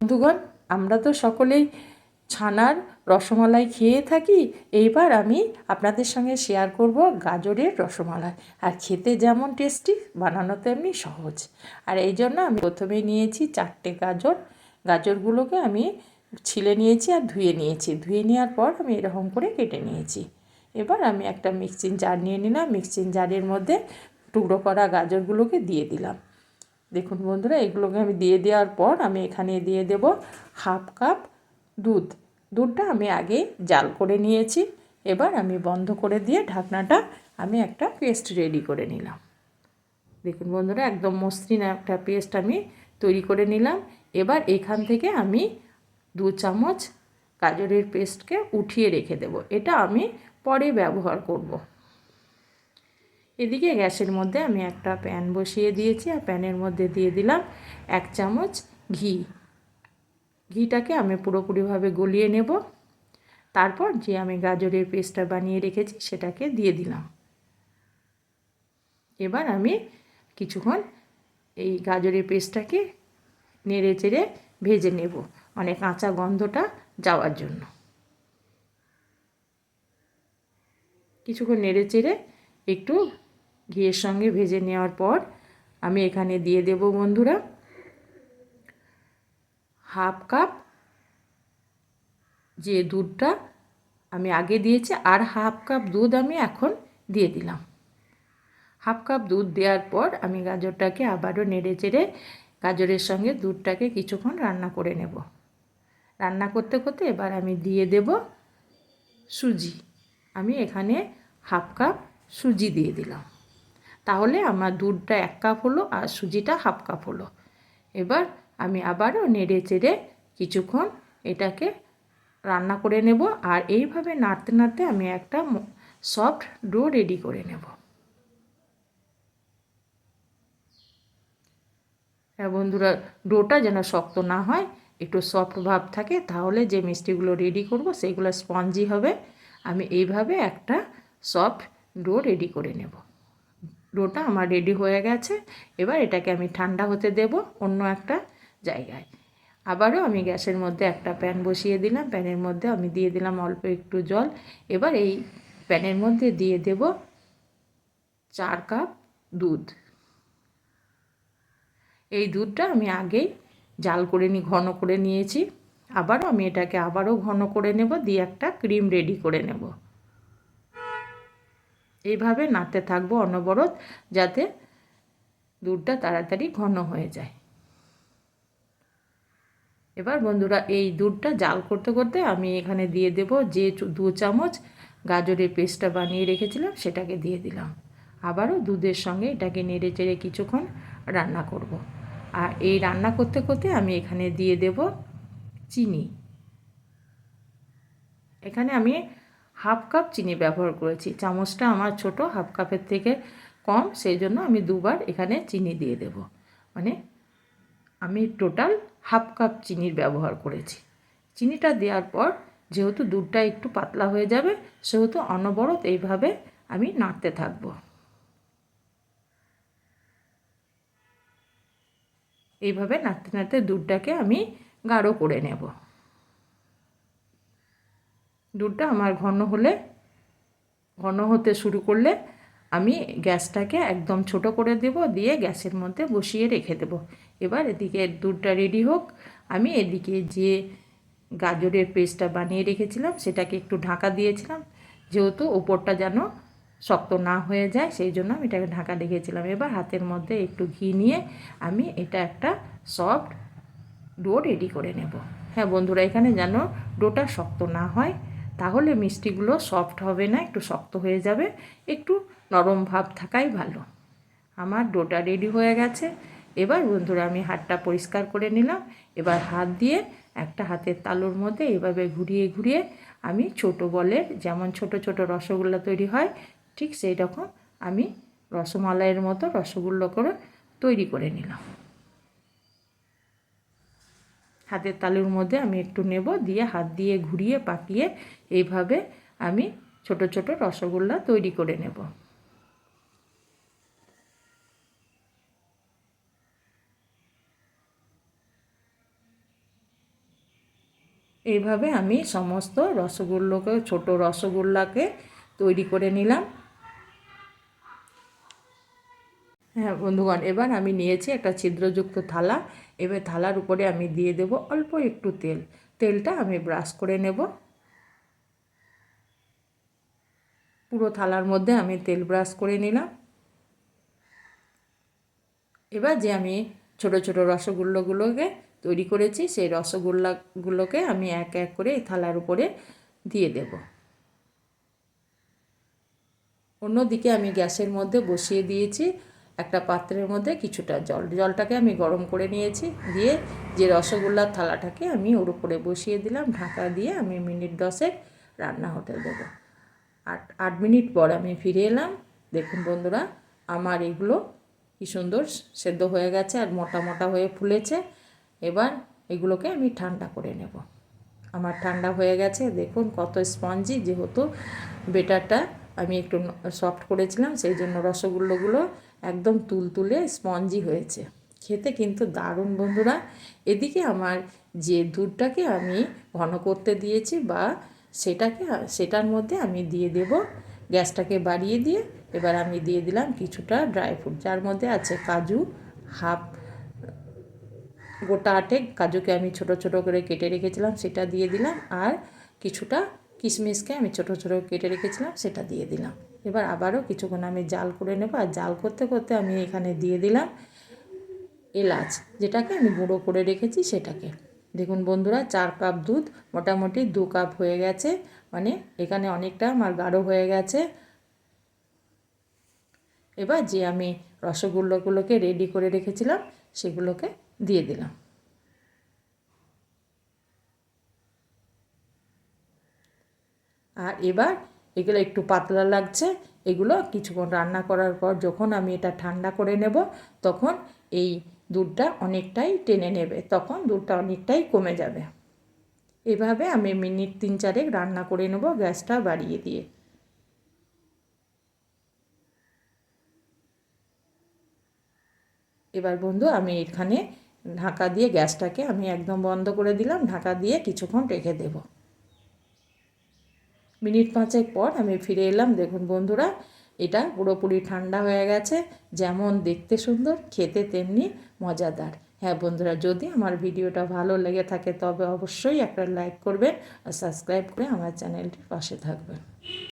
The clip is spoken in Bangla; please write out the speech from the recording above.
বন্ধুগণ, আমরা তো সকলেই ছানার রসমালাই খেয়ে থাকি। এইবার আমি আপনাদের সঙ্গে শেয়ার করব গাজরের রসমালাই। আর খেতে যেমন টেস্টি বানানো তেমনি সহজ। আর এই জন্য আমি প্রথমে নিয়েছি চারটে গাজর। গাজরগুলোকে আমি ছিলে নিয়েছি আর ধুয়ে নিয়েছি। ধুয়ে নেওয়ার পর আমি এরকম করে কেটে নিয়েছি। এবার আমি একটা মিক্সিং জার নিয়ে নিলাম। মিক্সিং জারের মধ্যে টুকরো করা গাজরগুলোকে দিয়ে দিলাম। দেখুন বন্ধুরা, এগুলোকে আমি দিয়ে দেওয়ার পর আমি এখানে দিয়ে দেব হাফ কাপ দুধ। দুধটা আমি আগে জাল করে নিয়েছি, এবার আমি বন্ধ করে দিয়ে ঢাকনাটা আমি একটা পেস্ট রেডি করে নিলাম। দেখুন বন্ধুরা, একদম মসৃণ একটা পেস্ট আমি তৈরি করে নিলাম। এবার এখান থেকে আমি দু চামচ গাজরের পেস্টকে উঠিয়ে রেখে দেব। এটা আমি পরে ব্যবহার করব। এদিকে গ্যাসের মধ্যে আমি একটা প্যান বসিয়ে দিয়েছি আর প্যানের মধ্যে দিয়ে দিলাম এক চামচ ঘি। ঘিটাকে আমি পুরোপুরিভাবে গলিয়ে নেব। তারপর যে আমি গাজরের পেস্টটা বানিয়ে রেখেছি সেটাকে দিয়ে দিলাম। এবার আমি কিছুক্ষণ এই গাজরের পেস্টটাকে নেড়ে চেড়ে ভেজে নেব মানে কাঁচা গন্ধটা যাওয়ার জন্য। কিছুক্ষণ নেড়ে চেড়ে একটু ঘিয়ের সঙ্গে ভেজে নেওয়ার পর আমি এখানে দিয়ে দেব বন্ধুরা হাফ কাপ যে দুধটা আমি আগে দিয়েছি আর হাফ কাপ দুধ আমি এখন দিয়ে দিলাম। হাফ কাপ দুধ দেওয়ার পর আমি গাজরটাকে আবারও নেড়ে চেড়ে গাজরের সঙ্গে দুধটাকে কিছুক্ষণ রান্না করে নেব। রান্না করতে করতে এবার আমি দিয়ে দেব সুজি। আমি এখানে হাফ কাপ সুজি দিয়ে দিলাম। তাহলে আমার দুধটা এক কাপ হলো আর সুজিটা হাফ কাপ হলো। এবার আমি আবারও নেড়ে চেড়ে কিছুক্ষণ এটাকে রান্না করে নেব আর এইভাবে নাড়তে নাড়তে আমি একটা সফট ডো রেডি করে নেব। হ্যাঁ বন্ধুরা ডোটা যেন শক্ত না হয়, একটু সফট ভাব থাকে, তাহলে যে মিষ্টিগুলো রেডি করব সেইগুলো স্পঞ্জি হবে। আমি এইভাবে একটা সফট ডো রেডি করে নেব। ডোটা আমার রেডি হয়ে গেছে। এবার এটাকে আমি ঠান্ডা হতে দেব অন্য একটা জায়গায়। আবারও আমি গ্যাসের মধ্যে একটা প্যান বসিয়ে দিলাম। প্যানের মধ্যে আমি দিয়ে দিলাম অল্প একটু জল। এবার এই প্যানের মধ্যে দিয়ে দেব চার কাপ দুধ। এই দুধটা আমি আগেই জাল করে নিই ঘন করে নিয়েছি। আবারও আমি এটাকে আবারও ঘন করে নেব, দিয়ে একটা ক্রিম রেডি করে নেব। এইভাবে নাড়তে থাকব অনবরত যাতে দুধটা তাড়াতাড়ি ঘন হয়ে যায়। এবার বন্ধুরা, এই দুধটা জাল করতে করতে আমি এখানে দিয়ে দেব যে দু চামচ গাজরের পেস্টটা বানিয়ে রেখেছিলাম, সেটাকে দিয়ে দিলাম। আবারও দুধের সঙ্গে এটাকে নেড়ে চেড়ে কিছুক্ষণ রান্না করব। আর এই রান্না করতে করতে আমি এখানে দিয়ে দেব চিনি। এখানে আমি হাফ কাপ চিনি ব্যবহার করেছি। চামচটা আমার ছোট, হাফ কাপের থেকে কম সেই জন্য আমি দুবার এখানে চিনি দিয়ে দেব। মানে আমি টোটাল হাফ কাপ চিনির ব্যবহার করেছি। চিনিটা দেওয়ার পর যেহেতু দুধটা একটু পাতলা হয়ে যাবে, সেহেতু অনবরত এইভাবে আমি নাড়তে থাকব। এইভাবে নাড়তে নাড়তে দুধটাকে আমি গাঢ় করে নেব। দুধটা আমার ঘন হলে, ঘন হতে শুরু করলে আমি গ্যাসটাকে একদম ছোট করে দেব, দিয়ে গ্যাসের মধ্যে বসিয়ে রেখে দেব। এবার এদিকে দুধটা রেডি হোক। আমি এদিকে যে গাজরের পেস্টটা বানিয়ে রেখেছিলাম, সেটাকে একটু ঢাকা দিয়েছিলাম। যেহেতু ওপরটা যেন শক্ত না হয়ে যায়, সেই জন্য আমি এটাকে ঢাকা রেখেছিলাম। এবার হাতের মধ্যে একটু ঘি নিয়ে আমি এটা একটা সফট ডো রেডি করে নেব। হ্যাঁ বন্ধুরা, এখানে যেন ডোটা শক্ত না হয় তাহলে মিষ্টিগুলো সফট হবে না, একটু শক্ত হয়ে যাবে, একটু নরম ভাব থাকাই ভালো। আমার ডোটা রেডি হয়ে গেছে। এবার বন্ধুরা, আমি হাতটা পরিষ্কার করে নিলাম। এবার হাত দিয়ে একটা হাতের তালুর মধ্যে এভাবে ঘুরিয়ে ঘুরিয়ে আমি ছোট বলের, যেমন ছোট ছোট রসগোল্লা তৈরি হয়, ঠিক সেই রকম আমি রসমালাইয়ের মতো রসগোল্লা করে তৈরি করে নিলাম। হাতের তালুর মধ্যে আমি একটু নেব, দিয়ে হাত দিয়ে ঘুরিয়ে পাকিয়ে এইভাবে আমি ছোট ছোট রসগোল্লা তৈরি করে নেব। এইভাবে আমি সমস্ত রসগোল্লাকে, ছোট রসগোল্লাকে তৈরি করে নিলাম। হ্যাঁ বন্ধুগণ, এবার আমি নিয়েছি একটা ছিদ্রযুক্ত থালা। এবার থালার উপরে আমি দিয়ে দেব অল্প একটু তেল। তেলটা আমি ব্রাশ করে নেব। পুরো থালার মধ্যে আমি তেল ব্রাশ করে নিলাম। এবার যে আমি ছোট ছোট রসগোল্লাগুলোকে তৈরি করেছি, সেই রসগোল্লাগুলোকে আমি এক এক করে এই থালার উপরে দিয়ে দেব। অন্যদিকে আমি গ্যাসের মধ্যে বসিয়ে দিয়েছি একটা পাত্রের মধ্যে কিছুটা জল। জলটাকে আমি গরম করে নিয়েছি, দিয়ে যে রসগোল্লার থালাটাকে আমি ওর উপরে বসিয়ে দিলাম, ঢাকা দিয়ে আমি মিনিট দশেক রান্না হতে দেবো। আট আট মিনিট পর আমি ফিরে এলাম। দেখুন বন্ধুরা, আমার এগুলো কী সুন্দর সেদ্ধ হয়ে গেছে আর মোটা মোটা হয়ে ফুলেছে। এবার এগুলোকে আমি ঠান্ডা করে নেব। আমার ঠান্ডা হয়ে গেছে। দেখুন কত স্পঞ্জি, যেহেতু বেটারটা আমি একটু সফট করেছিলাম, সেই জন্য রসগোল্লাগুলো একদম তুলতুলে স্পঞ্জি হয়েছে। খেতে কিন্তু দারুণ বন্ধুরা। এদিকে আমার যে দুধটাকে আমি ঘন করতে দিয়েছি বা সেটাকে, সেটার মধ্যে আমি দিয়ে দেব। গ্যাসটাকে বাড়িয়ে দিয়ে এবার আমি দিয়ে দিলাম কিছুটা ড্রাই ফ্রুট যার মধ্যে আছে কাজু হাফ গোটা আটে কাজুকে আমি ছোট ছোট করে কেটে রেখেছিলাম, সেটা দিয়ে দিলাম। আর কিছুটা কিশমিশকে আমি ছোট ছোট কেটে রেখেছিলাম, সেটা দিয়ে দিলাম। এবার আবারও কিছুক্ষণ আমি জাল করে নেব, আর জাল করতে করতে আমি এখানে দিয়ে দিলাম এলাচ, যেটাকে আমি গুঁড়ো করে রেখেছি সেটাকে। দেখুন বন্ধুরা, চার কাপ দুধ, মোটামুটি দু কাপ হয়ে গেছে। মানে এখানে অনেকটা আমার গাঢ় হয়ে গেছে। এবার যে আমি রসগোল্লাগুলোকে রেডি করে রেখেছিলাম, সেগুলোকে দিয়ে দিলাম। আর এবার এগুলো একটু পাতলা লাগছে, এগুলো কিছুক্ষণ রান্না করার পর যখন আমি এটা ঠান্ডা করে নেব, তখন এই দুধটা অনেকটাই টেনে নেবে, তখন দুধটা অনেকটাই কমে যাবে। এভাবে আমি মিনিট তিন চারেক রান্না করে নেব গ্যাসটা বাড়িয়ে দিয়ে। এবার বন্ধু আমি এখানে ঢাকা দিয়ে গ্যাসটাকে আমি একদম বন্ধ করে দিলাম, ঢাকা দিয়ে কিছুক্ষণ রেখে দেব। মিনিট পাঁচেক পর আমি ফিরে এলাম। দেখুন বন্ধুরা, এটা পুরোপুরি ঠান্ডা হয়ে গেছে। যেমন দেখতে সুন্দর, খেতে তেমনি মজাদার। হ্যাঁ বন্ধুরা, যদি আমার ভিডিওটা ভালো লেগে থাকে, তবে অবশ্যই একটা লাইক করবেন আর সাবস্ক্রাইব করে আমার চ্যানেলটির পাশে থাকবেন।